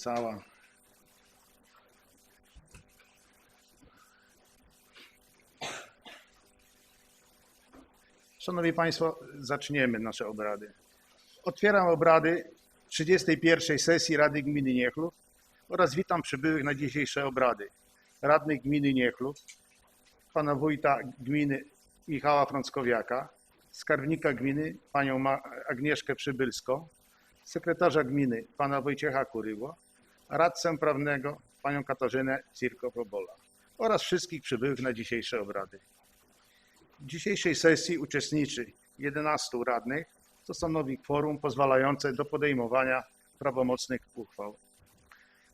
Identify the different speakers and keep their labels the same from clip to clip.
Speaker 1: cała. Szanowni Państwo, zaczniemy nasze obrady. Otwieram obrady 31. sesji Rady Gminy Niechlów oraz witam przybyłych na dzisiejsze obrady. Radnych Gminy Niechlów, pana wójta gminy Michała Frąckowiaka, skarbnika gminy panią Agnieszkę Przybylską, sekretarza gminy pana Wojciecha Kuryło, radcę prawnego panią Katarzynę Cirko-Probola oraz wszystkich przybyłych na dzisiejsze obrady. W dzisiejszej sesji uczestniczy 11 radnych, co stanowi kworum pozwalające do podejmowania prawomocnych uchwał.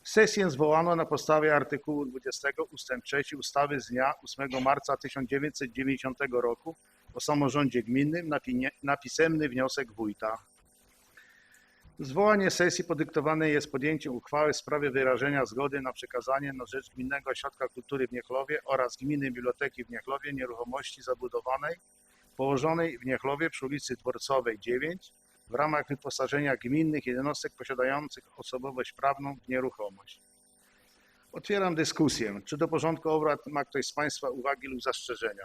Speaker 1: Sesję zwołano na podstawie artykułu 20 ust. 3 ustawy z dnia 8 marca 1990 roku o samorządzie gminnym na, pisemny wniosek wójta. Zwołanie sesji podyktowane jest podjęciem uchwały w sprawie wyrażenia zgody na przekazanie na rzecz Gminnego Ośrodka Kultury w Niechlowie oraz Gminnej Biblioteki w Niechlowie nieruchomości zabudowanej położonej w Niechlowie przy ulicy Dworcowej 9 w ramach wyposażenia gminnych jednostek posiadających osobowość prawną w nieruchomość. Otwieram dyskusję. Czy do porządku obrad ma ktoś z Państwa uwagi lub zastrzeżenia?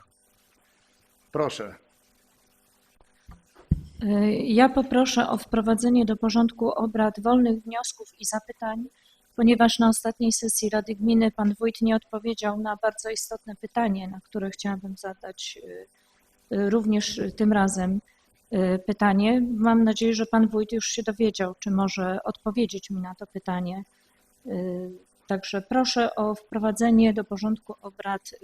Speaker 1: Proszę.
Speaker 2: Y, Ja poproszę o wprowadzenie do porządku obrad wolnych wniosków i zapytań, ponieważ na ostatniej sesji Rady Gminy pan wójt nie odpowiedział na bardzo istotne pytanie, na które chciałabym zadać y, y, również tym razem pytanie. Mam nadzieję, że pan wójt już się dowiedział, czy może odpowiedzieć mi na to pytanie. Także proszę o wprowadzenie do porządku obrad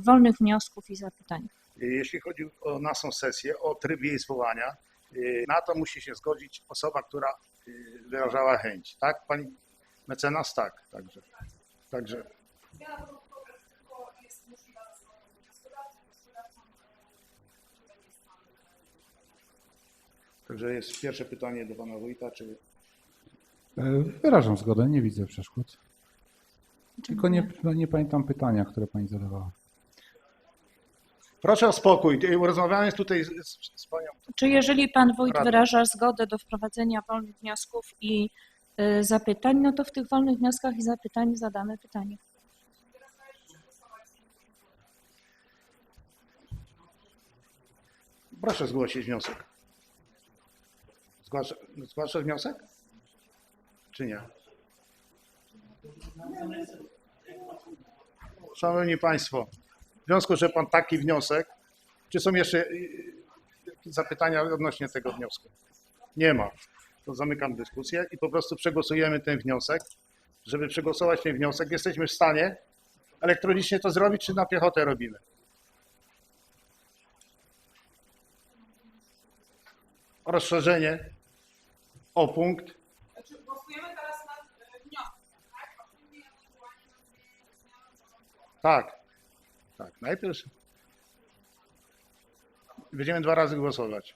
Speaker 2: wolnych wniosków i zapytań.
Speaker 1: Jeśli chodzi o naszą sesję, o tryb jej zwołania, y, na to musi się zgodzić osoba, która y, wyrażała chęć. Tak, pani mecenas? Tak, także. Także
Speaker 3: e.
Speaker 1: Także jest pierwsze pytanie do pana wójta, czy
Speaker 4: E, Wyrażam zgodę, nie widzę przeszkód. Tylko nie, nie pamiętam pytania, które pani zadawała.
Speaker 1: Proszę o spokój. Rozmawiałem tutaj z, z, z panią.
Speaker 2: Czy jeżeli pan wójt wyraża zgodę do wprowadzenia wolnych wniosków i y, zapytań, no to w tych wolnych wnioskach i zapytań zadamy pytanie.
Speaker 1: Proszę zgłosić wniosek. Zgłasza, zgłasza wniosek? Czy nie? Szanowni Państwo, związku, że Pan taki wniosek, czy są jeszcze y, zapytania odnośnie tego wniosku? Nie ma. To zamykam dyskusję i po prostu przegłosujemy ten wniosek. Żeby przegłosować ten wniosek, jesteśmy w stanie elektronicznie to zrobić, czy na piechotę robimy? Rozszerzenie o punkt
Speaker 3: Znaczy głosujemy teraz nad e, wnioskiem, tak?
Speaker 1: Tak, tak. Najpierw będziemy dwa razy głosować.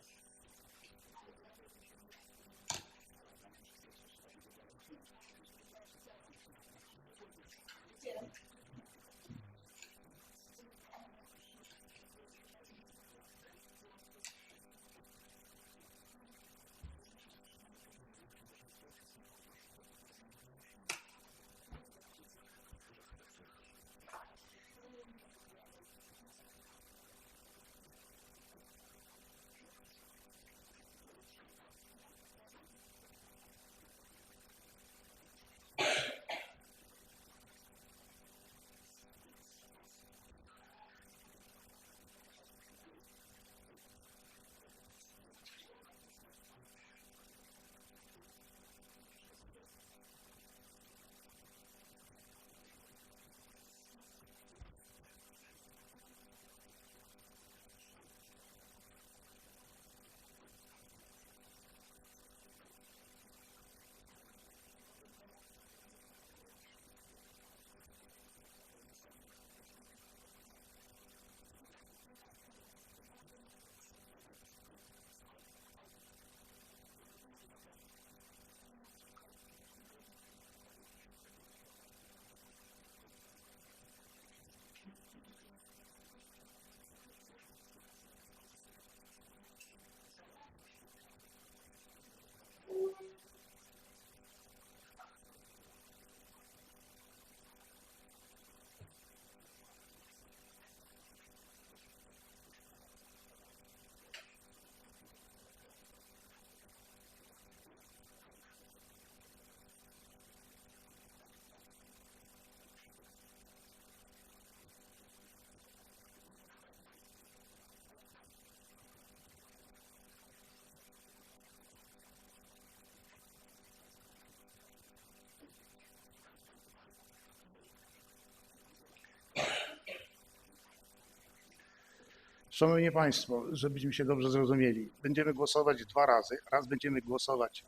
Speaker 1: Szanowni Państwo, żebyśmy się dobrze zrozumieli, będziemy głosować dwa razy. Raz będziemy głosować,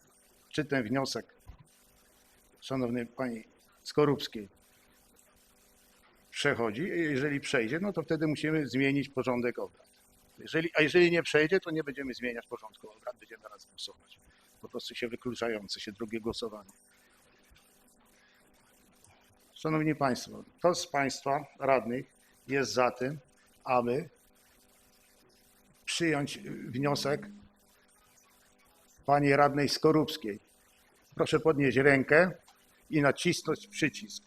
Speaker 1: czy ten wniosek, szanowny pani Skorupskiej, przechodzi. Jeżeli przejdzie, no to wtedy musimy zmienić porządek obrad. Jeżeli, a jeżeli nie przejdzie, to nie będziemy zmieniać porządku obrad, będziemy raz głosować. Po prostu się wykluczające się drugie głosowanie. Szanowni Państwo, kto z Państwa radnych jest za tym, aby przyjąć wniosek pani radnej Skorupskiej? Proszę podnieść rękę i nacisnąć przycisk.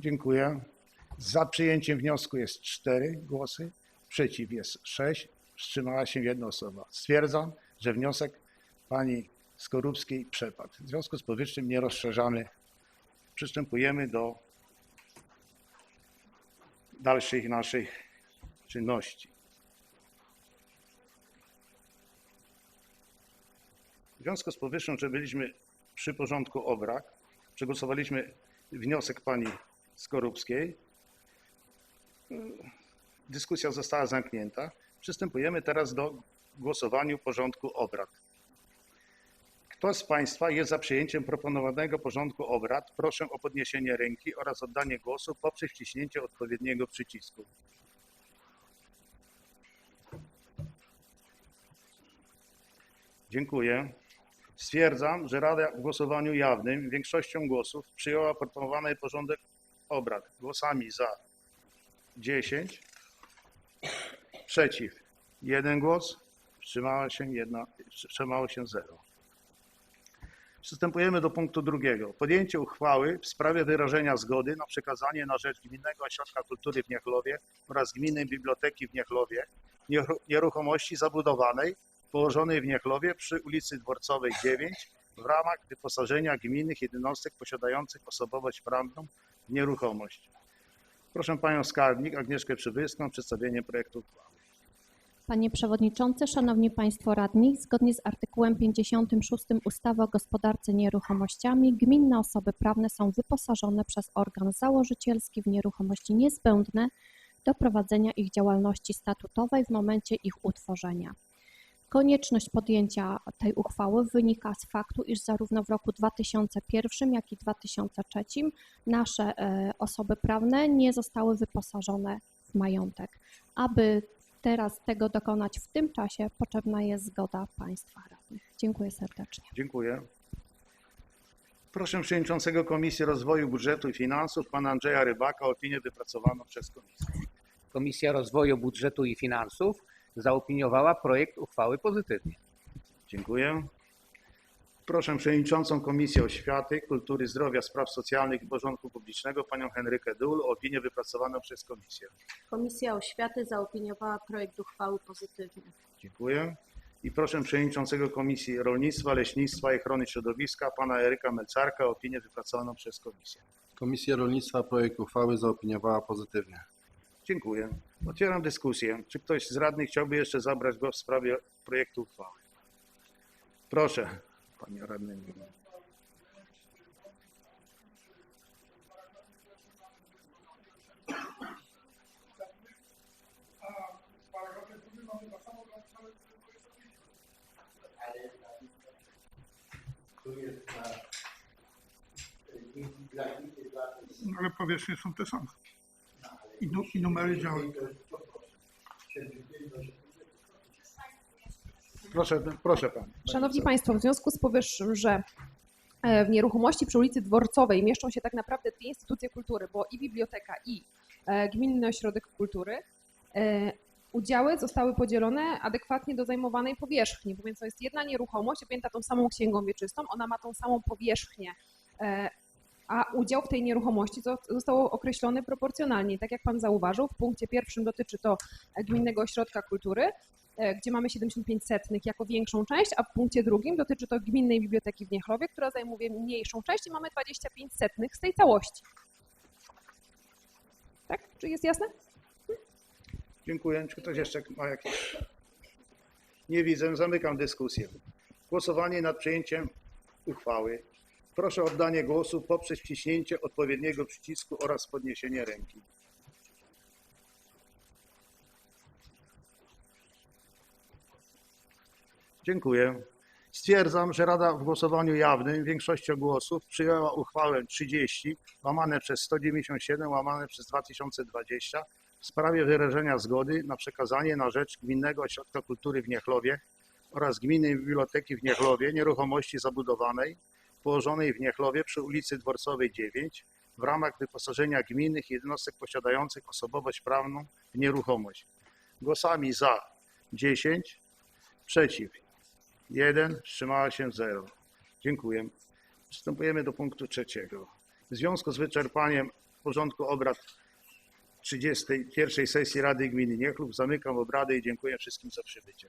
Speaker 1: Dziękuję. Za przyjęciem wniosku jest cztery głosy, przeciw jest sześć, wstrzymała się jedna osoba. Stwierdzam, że wniosek pani Skorupskiej przepadł. W związku z powyższym nie rozszerzamy. Przystępujemy do dalszych naszych czynności. W związku z powyższym, że byliśmy przy porządku obrad, przegłosowaliśmy wniosek pani Skorupskiej. Dyskusja została zamknięta. Przystępujemy teraz do głosowaniu porządku obrad. Kto z Państwa jest za przyjęciem proponowanego porządku obrad? Proszę o podniesienie ręki oraz oddanie głosu poprzez wciśnięcie odpowiedniego przycisku. Dziękuję. Stwierdzam, że Rada w głosowaniu jawnym większością głosów przyjęła proponowany porządek obrad. Głosami za 10, przeciw 1 głos, wstrzymała się jedna, wstrzymało się 0. Przystępujemy do punktu drugiego. Podjęcie uchwały w sprawie wyrażenia zgody na przekazanie na rzecz Gminnego Ośrodka Kultury w Niechlowie oraz Gminnej Biblioteki w Niechlowie nieru- nieruchomości zabudowanej położonej w Niechlowie przy ulicy Dworcowej 9 w ramach wyposażenia gminnych jednostek posiadających osobowość prawną nieruchomość. Proszę Panią Skarbnik Agnieszkę Przybyską o przedstawienie projektu uchwały.
Speaker 5: Panie Przewodniczący, Szanowni Państwo Radni, zgodnie z artykułem 56 ustawy o gospodarce nieruchomościami, gminne osoby prawne są wyposażone przez organ założycielski w nieruchomości niezbędne do prowadzenia ich działalności statutowej w momencie ich utworzenia. Konieczność podjęcia tej uchwały wynika z faktu, iż zarówno w roku 2001, jak i 2003 nasze e, osoby prawne nie zostały wyposażone w majątek. Aby teraz tego dokonać w tym czasie, potrzebna jest zgoda Państwa radnych. Dziękuję serdecznie.
Speaker 1: Dziękuję. Proszę Przewodniczącego Komisji Rozwoju Budżetu i Finansów, Pana Andrzeja Rybaka, o opinię wypracowaną przez Komisję.
Speaker 6: Komisja Rozwoju Budżetu i Finansów zaopiniowała projekt uchwały pozytywnie.
Speaker 1: Dziękuję. Proszę Przewodniczącą Komisji Oświaty, Kultury, Zdrowia, Spraw Socjalnych i Porządku Publicznego, Panią Henrykę Dul, o opinię wypracowaną przez Komisję.
Speaker 7: Komisja Oświaty zaopiniowała projekt uchwały pozytywnie.
Speaker 1: Dziękuję. I proszę Przewodniczącego Komisji Rolnictwa, Leśnictwa i Ochrony Środowiska, Pana Eryka Melcarka, o opinię wypracowaną przez Komisję.
Speaker 8: Komisja Rolnictwa projekt uchwały zaopiniowała pozytywnie.
Speaker 1: Dziękuję. Otwieram dyskusję. Czy ktoś z radnych chciałby jeszcze zabrać głos w sprawie projektu uchwały? Proszę, Panie Radny.
Speaker 9: Ale powierzchnie są te same. I, i numery działań.
Speaker 1: Proszę, proszę Pan.
Speaker 3: Szanowni Państwo, w związku z powyższym, że e, w nieruchomości przy ulicy Dworcowej mieszczą się tak naprawdę dwie instytucje kultury, bo i biblioteka, i e, Gminny Ośrodek Kultury, e, udziały zostały podzielone adekwatnie do zajmowanej powierzchni, bo więc to jest jedna nieruchomość objęta tą samą księgą wieczystą, ona ma tą samą powierzchnię, a udział w tej nieruchomości zo- został określony proporcjonalnie. Tak jak Pan zauważył, w punkcie pierwszym dotyczy to e, Gminnego Ośrodka Kultury, e, gdzie mamy 75 setnych jako większą część, a w punkcie drugim dotyczy to Gminnej Biblioteki w Niechlowie, która zajmuje mniejszą część i mamy 25 setnych z tej całości. Tak? Czy jest jasne?
Speaker 1: Dziękuję. Czy ktoś jeszcze ma jakieś? Nie widzę. Zamykam dyskusję. Głosowanie nad przyjęciem uchwały. Proszę o oddanie głosu poprzez wciśnięcie odpowiedniego przycisku oraz podniesienie ręki. Dziękuję. Stwierdzam, że Rada w głosowaniu jawnym większością głosów przyjęła uchwałę 30 łamane przez 197 łamane przez 2020 w sprawie wyrażenia zgody na przekazanie na rzecz Gminnego Ośrodka Kultury w Niechlowie oraz Gminnej Biblioteki w Niechlowie nieruchomości zabudowanej położonej w Niechlowie przy ulicy Dworcowej 9 w ramach wyposażenia gminnych jednostek posiadających osobowość prawną w nieruchomość. Głosami za 10, przeciw 1, wstrzymała się 0. Dziękuję. Przystępujemy do punktu trzeciego. W związku z wyczerpaniem porządku obrad 31 sesji Rady Gminy Niechlub zamykam obrady i dziękuję wszystkim za przybycie.